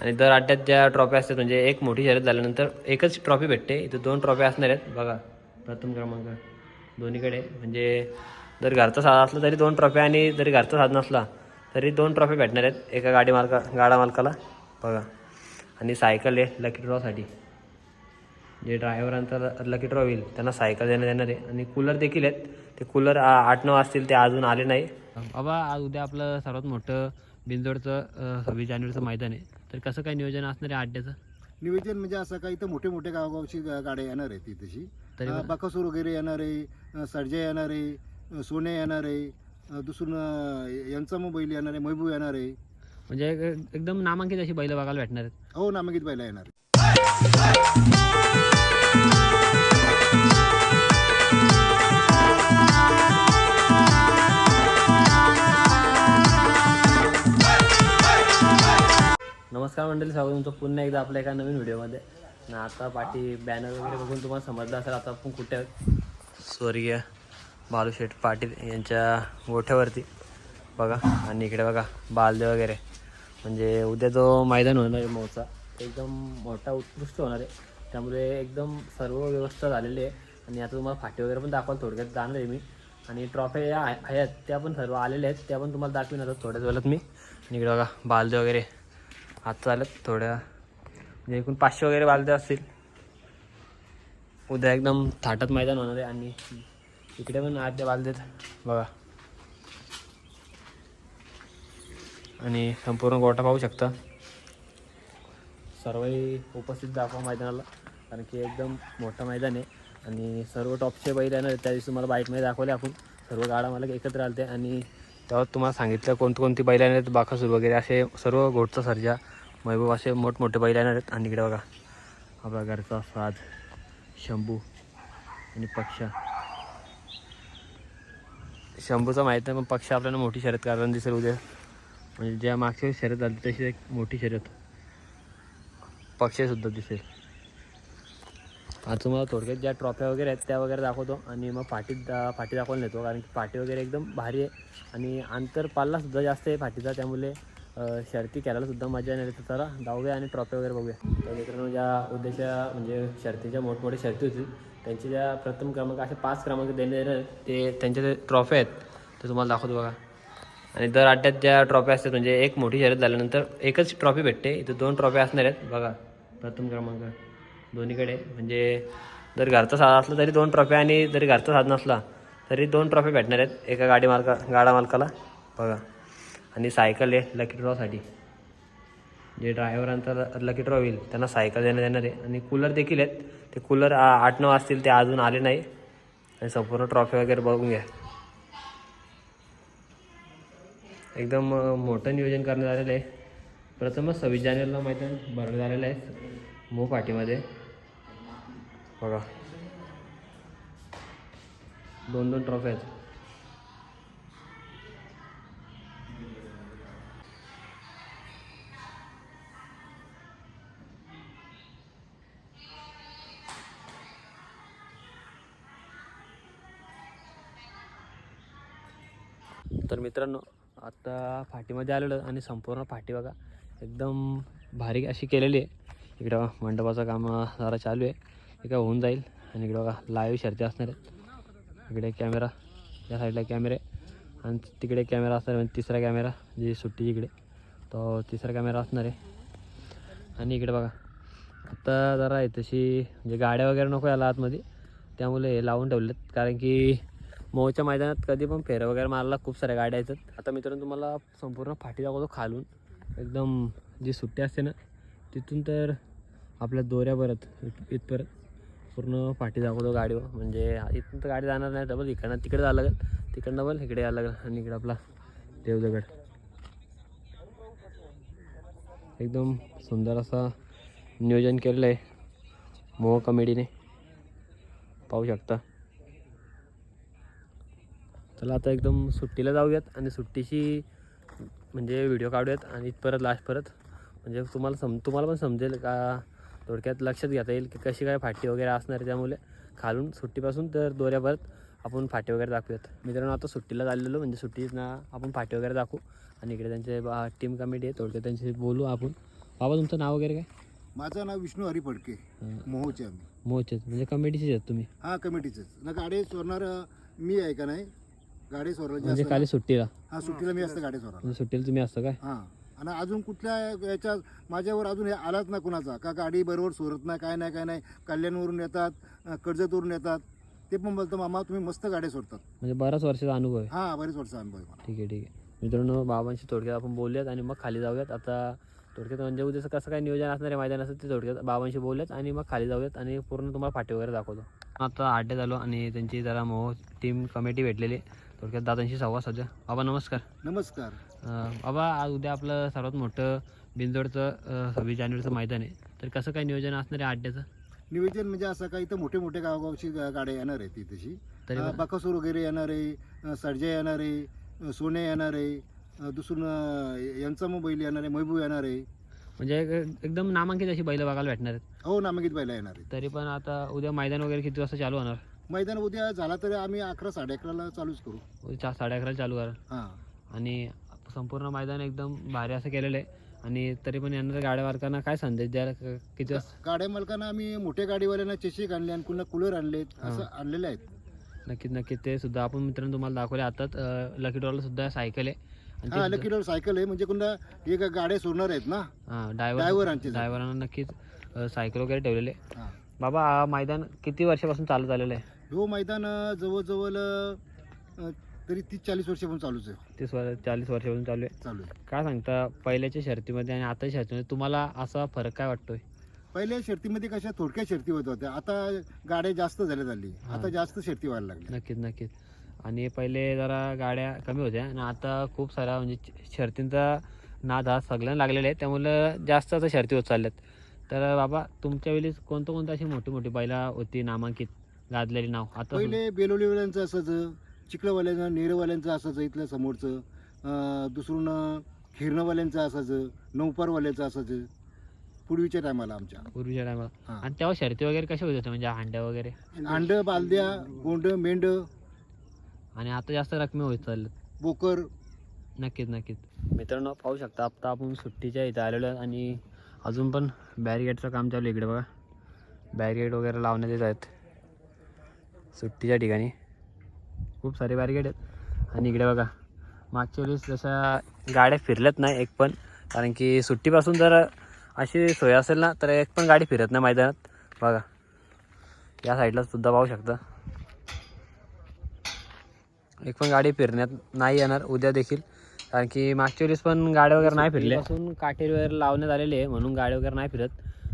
आणि दर अड्ड्यात ज्या ट्रॉफी असतात म्हणजे एक मोठी शर्यत झाल्यानंतर एकच ट्रॉफी भेटते. इथं दोन ट्रॉफी असणार आहेत. बघा प्रथम क्रमांक दोन्हीकडे. म्हणजे जर घरचा साधा असला तरी दोन ट्रॉफी आणि जरी घरचा साधा नसला तरी दोन ट्रॉफी भेटणार आहेत एका गाडी मालका गाडा मालकाला. बघा. आणि सायकल आहे लकी ड्रॉसाठी जे ड्रायव्हरांचा लकी ड्रॉ होईल त्यांना सायकल देण्यात येणार आहे. आणि कूलर देखील आहेत. ते कूलर आठ नऊ असतील ते अजून आले नाही. बाबा आज उद्या आपलं सर्वात मोठं बिंजोडचं सव्वीस जानेवारीचं मैदान आहे. तर कसं काय नियोजन असणार आहे अड्ड्याचं निवेदन म्हणजे असं काही तर मोठे मोठे गावगावची गा- गाड्या येणार आहेत तशी. तरी अं, बकासूर वगैरे येणार आहे अं, सर्जा येणार आहे अं, सोने येणार आहे अं, दुसरून अं, यांचा मग बैल येणार आहे महबूब येणार आहे. म्हणजे एक- एकदम नामांकित अशी बैल बघायला भेटणार आहेत. हो नामांकित बैला येणार आहे नमस्कार मंडळी स्वागत तुमचं पुन्हा एकदा आपल्या एका नवीन व्हिडिओमध्ये. ना आता पाठी बॅनर वगैरे बघून तुम्हाला समजलं असेल आता आपण कुठे आहोत? स्वर्गीय बालूशेठ पाटील यांच्या गोठ्यावरती. बघा आणि इकडे बघा बालदे वगैरे. म्हणजे उद्या जो मैदान होणार आहे मोचा तो एकदम मोठा उत्कृष्ट होणार आहे. त्यामुळे एकदम सर्व व्यवस्था झालेली आहे. आणि आता तुम्हाला फाटी वगैरे पण दाखवाल थोडक्यात जाणार आहे मी. आणि ट्रॉफी आहेत त्या पण सर्व आलेल्या आहेत. त्या पण तुम्हाला दाखवीन आता थोड्याच वेळात मी. आणि इकडे बघा बालदे वगैरे. आता चालत थोड्या. म्हणजे एकूण पाचशे वगैरे बालद्या असतील. उद्या एकदम थाटात मैदान होणार आहे आणि इकडे पण आठ बालदेत बघा. आणि संपूर्ण गोटा पाहू शकता. सर्वही उपस्थित दाखवा मैदानाला. कारण की एकदम मोठं मैदान आहे. आणि सर्व टॉपचे बैल येणार त्या दिवशी तुम्हाला बाईकमध्ये दाखवले आपण. सर्व गाडा मला एकत्र आलते. आणि तेव्हा तुम्हाला सांगितलं कोणती कोणती बैल येणार आहेत. बाकासूर वगैरे असे सर्व घोटचा सर्जा. महबूब असे मोठमोठे बैल येणार आहेत. आणि इकडे बघा आपला घरचा साध शंभू आणि पक्षा. शंभूचा माहीत नाही पण पक्ष आपल्याला मोठी शर्यत कारण दिसेल उद्या. म्हणजे ज्या मागच्या शर्यत झाली तशी एक मोठी शर्यत. पक्षीसुद्धा दिसेल. आज तुम्हाला थोडक्यात ज्या ट्रॉफ्या वगैरे आहेत त्या वगैरे दाखवतो. आणि मग फाटीत दा फाटी दाखवायला नेतो कारण की फाटी वगैरे एकदम भारी आहे. आणि अंतर पाल्लासुद्धा जास्त आहे फाटीचा त्यामुळे शर्ती खेळायला सुद्धा मजा येणार आहे तर चला जाऊया आणि ट्रॉफ्या वगैरे बघूया. तर मित्रांनो ज्या उद्देशा म्हणजे शर्तीच्या मोठमोठ्या शर्ती होतील त्यांचे ज्या प्रथम क्रमांक असे पाच क्रमांक देण्यात येणार ते त्यांच्या जे ट्रॉफ्या आहेत ते तुम्हाला दाखवतो बघा. आणि दर आठ्यात ज्या ट्रॉफी असतात म्हणजे एक मोठी शर्यत झाल्यानंतर एकच ट्रॉफी भेटते. इथं दोन ट्रॉफी असणार आहेत बघा प्रथम क्रमांक. दोन्हीकडे म्हणजे जर घरचा साधा असला तरी दोन ट्रॉफी आणि जरी घरचा साधा नसला तरी दोन ट्रॉफी भेटणार आहेत एका गाडी मालका गाडा मालकाला बघा. आणि सायकल आहे लकी ड्रॉसाठी जे ड्रायव्हरांचा लकी ड्रॉ होईल त्यांना सायकल देण्यात येणार आहे. आणि कूलर देखील आहेत. ते कूलर आठ नऊ असतील ते अजून आले नाही. आणि संपूर्ण ट्रॉफी वगैरे बघून घ्या. एकदम मोठं नियोजन करण्यात आलेलं आहे. प्रथमच सव्वीस जानेवारीला मैदान भरण्यात आलेलं आहे मो पाठीमध्ये बघा. दोन दोन ट्रॉफ्या आहेत. तर मित्रांनो आता फाटीमध्ये आलेलं आणि संपूर्ण फाटी बघा एकदम भारी अशी केलेली आहे. इकडं मंडपाचं काम जरा चालू आहे. इकडं होऊन जाईल. आणि इकडं बघा लाईव्ह शर्ती असणार आहेत. इकडे कॅमेरा या साईडला कॅमेरे आणि तिकडे कॅमेरा असणार आहे म्हणजे तिसरा कॅमेरा जी सुट्टी इकडे. तो तिसरा कॅमेरा असणार आहे. आणि इकडे बघा आता जरा आहे तशी म्हणजे गाड्या वगैरे नको याला आतमध्ये. त्यामुळे हे लावून ठेवलेत. कारण की मोहच्या मैदानात कधी पण फेरं वगैरे मारायला खूप साऱ्या गाड्या येतात. आता मित्रांनो तुम्हाला संपूर्ण फाटी दाखवतो खालून. एकदम जी सुट्टी असते ना तिथून तर आपल्या दोऱ्या परत इथपर्यंत पूर्ण फाटी दाखवतो गाडीवर. म्हणजे इथून तर गाडी जाणार नाही डबल इकडनं तिकडे जावं लागेल. तिकडनं डबल इकडे यावं लागेल आणि इकडे आपला देवदगड. एकदम सुंदर असा नियोजन केलेलं आहे. मोह कमेडीने पाहू शकता. चला आता एकदम सुट्टीला जाऊयात आणि सुट्टीची म्हणजे व्हिडिओ काढूयात आणि परत लास्ट परत म्हणजे तुम्हाला सम तुम्हाला पण समजेल का थोडक्यात लक्षात घेता येईल की कशी काय फाटी वगैरे असणार आहे त्यामुळे. खालून सुट्टीपासून तर दोऱ्यापर्यंत आपण फाटी वगैरे दाखवूयात. मित्रांनो आता सुट्टीला चाललेलो म्हणजे सुट्टीत ना आपण फाटी वगैरे दाखवू. आणि इकडे त्यांचे टीम कमिटी आहे थोडक्यात त्यांच्याशी बोलू आपण. बाबा तुमचं नाव वगैरे काय? माझं नाव विष्णू हरी फडके अं, मोहोचे आम्ही. मोचेत म्हणजे कमिटीचेच आहेत तुम्ही. हा कमिटीचंच ना गाडी सोडणार मी आहे का नाही? गाडी सोडणार म्हणजे खाली सुट्टीला? हा सुट्टीला मी असतं गाडी म्हणजे सुट्टीला तुम्ही असता काय? हां. आणि अजून कुठल्या याच्या माझ्यावर अजून हे आलाच ना कुणाचा? का गाडी बरोबर सोडत नाही काय नाही काय नाही? कल्याणवरून येतात अं, कर्जतवरून येतात. ते पण बोलतं मामा तुम्ही मस्त गाडी सोडतात. म्हणजे बराच वर्षाचा अनुभव आहे. हां बरेच वर्ष अनुभव आहे मला. ठीक आहे ठीक आहे. मित्रांनो बाबांशी थोडक्यात आपण बोलूयात आणि मग खाली जाऊयात. आता थोडक्यात म्हणजे उद्याचं कसं काय नियोजन असणार आहे मैदान असं ते थोडक्यात बाबांशी बोलूयात आणि मग खाली जाऊयात आणि पूर्ण तुम्हाला फाटी वगैरे दाखवतो. आता आड्यात झालो आणि त्यांची जरा मोह टीम कमिटी भेटलेली थोडक्यात दादांशी संवाद साधूया. बाबा नमस्कार. नमस्कार. अं, बाबा आज उद्या आपलं सर्वात मोठं बिंदोडचं सव्वीस जानेवारीचं मैदान आहे. तर कसं काय नियोजन असणार आहे अड्ड्याचं नियोजन म्हणजे असं काही तर मोठे मोठे गावगावची गा- गाड्या येणार आहे तशी तरी बकासूर वगैरे येणार आहे अं, सर्जा येणार आहे अं, सोने येणार आहे अं, दुसरून अं, यांचा मग बैल येणार आहे महबूब येणार आहे. म्हणजे एक- एकदम नामांकित अशी बैल बघायला भेटणार आहेत. हो नामांकित बैला येणार आहे तरी पण आता उद्या मैदान वगैरे किती वाजता चालू होणार? मैदान उद्या झाला तरी आम्ही अकरा साडे अकराला चालूच करू. साडे अकराला चालू करा. हां. आणि संपूर्ण मैदान एकदम भारी असं केलेलं आहे. आणि तरी पण येणाऱ्या गाड्या मालकांना काय संदेश द्यायला क- किती वाजता गाड्या मालकांना आम्ही मोठ्या गाडीवाल्यांना चेशिक आणले आणि पुन्हा कूलर आणलेत असं आणलेले आहेत नक्कीच नक्कीच. ते सुद्धा आपण मित्रांनो तुम्हाला दाखवले आताच. लकी ड्रॉला सुद्धा सायकल आहे. आणि हा लकी रोड सायकल आहे. म्हणजे कुणा हे गा- गाड्या सोडणार आहेत ना? ड्रायव्हर ड्रायव्हरांचे ड्रायव्हरांना नक्कीच सायकल वगैरे ठेवलेले. हा. बाबा हा मैदान किती वर्षापासून चालू झालेलं आहे? हो मैदान जवळजवळ अं, तरी तीस चाळीस वर्षापासून चालूच आहे. तीस वर चाळीस वर्षापासून चालू आहे? चालू आहे. काय सांगता पहिल्याच्या शर्तीमध्ये आणि आताच्या शर्तीमध्ये तुम्हाला असा फरक काय वाटतोय? पहिल्या शर्तीमध्ये कशा थोडक्या शर्ती होत होत्या आता गाड्या जास्त झाल्या झाली. आता जास्त शर्ती व्हायला लागल्या. नक्कीच नक्कीच. आणि पहिले जरा गाड्या कमी होत्या आणि आता खूप साऱ्या म्हणजे श- शर्तींचा नाद हा सगळ्यांना लागलेला आहे. त्यामुळं जास्त आता शर्ती होत चालल्यात. तर बाबा तुमच्या वेळी कोणतं कोणतं अशी मोठी मोठी बैला होती नामांकित? गाजलेली नाव. आता पहिले बेलोलीवाल्यांचं असायचं चिखलवाल्यांचं नेरवाल्यांचं असायचं इथलं समोरचं. अं, दुसरून अं, खिरणवाल्यांचं असायचं नौपारवाल्याचं असायचं पूर्वीच्या टायमाला आमच्या. पूर्वीच्या टायमाला हा. आणि तेव्हा शर्ती वगैरे कशा होत होत्या? म्हणजे हांड्या वगैरे? अंड बालद्या गोंड मेंढ. आणि आता जास्त रकमे होत चालल्यात बोकर. नक्कीच नक्कीच. मित्रांनो पाहू शकता आता आपण सुट्टीच्या इथं आलेलो आहे आणि अजून पण बॅरिगेटचं काम चालू आहे इकडे बघा. बॅरिगेट वगैरे लावण्यात येत आहेत. सुट्टीच्या ठिकाणी. खूप सारे बॅरिगेट आहेत. आणि इकडे बघा मागच्या वेळेस जशा गाड्या फिरल्यात नाही एक पण कारण की सुट्टीपासून जर अशी सोय असेल ना तर एक पण गाडी फिरत नाही मैदानात. बघा या साईडला सुद्धा पाहू शकता. एक पण गाडी फिरण्यात नाही येणार उद्या देखील कारण की मागच्या वेळेस पण गाड्या वगैरे नाही फिरल्या. असून काटेरी वगैरे लावण्यात आलेले आहे म्हणून गाडी वगैरे नाही फिरत.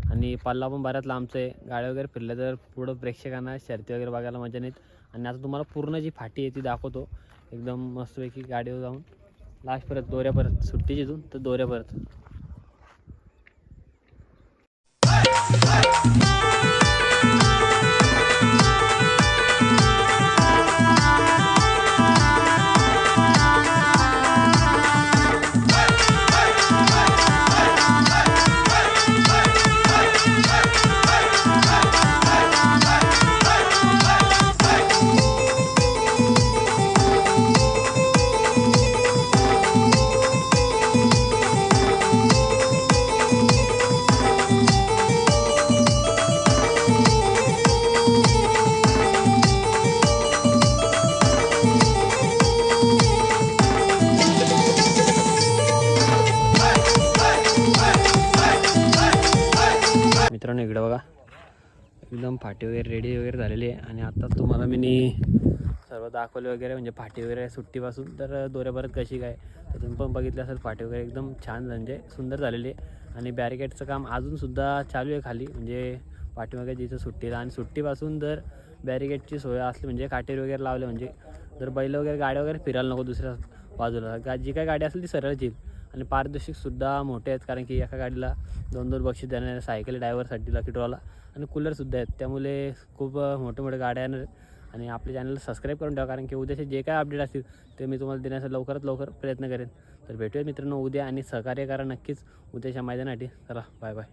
आणि पल्ला पण बऱ्याच लांबचं आहे. गाड्या वगैरे फिरल्या तर पुढं प्रेक्षकांना शर्ती वगैरे बघायला मजा नाहीत. आणि आता तुम्हाला पूर्ण जी फाटी आहे ती दाखवतो. एकदम मस्तपैकी गाडीवर जाऊन. लास्ट परत दोऱ्यापर्यंत. सुट्टीची इथून तर दोऱ्यापर्यंत. इकडं बघा. एकदम फाटी वगैरे रेडी वगैरे झालेली आहे. आणि आता तुम्हाला मी नी सर्व दाखवले वगैरे म्हणजे फाटी वगैरे सुट्टीपासून. तर दोऱ्यापर्यंत कशी काय? तर तुम्ही पण बघितलं असेल फाटी वगैरे एकदम छान म्हणजे सुंदर झालेली आहे. आणि बॅरिकेडचं काम अजूनसुद्धा चालू आहे खाली म्हणजे पाठीमागे जिथं सुट्टीला आणि सुट्टीपासून जर बॅरिकेडची सोय असली म्हणजे काटेरी वगैरे लावले म्हणजे जर बैल वगैरे गाड्या वगैरे फिरायला नको दुसऱ्या बाजूला. गा जी काय गाडी असेल ती सरळ येईल आणि पारितोषिकसुद्धा मोठे आहेत कारण की एका गाडीला दोन दोन बक्षीस देणारे सायकल ड्रायव्हरसाठी लकी आणि कूलरसुद्धा आहेत. त्यामुळे खूप मोठे मोठे गाड्या येणार आणि आपल्या चॅनलला सबस्क्राईब करून ठेवा कारण की उद्याचे जे काय अपडेट असतील ते मी तुम्हाला देण्याचा लवकरात लवकर प्रयत्न करेन. तर भेटूया मित्रांनो उद्या आणि सहकार्य करा नक्कीच उद्याच्या मैदानासाठी. चला बाय बाय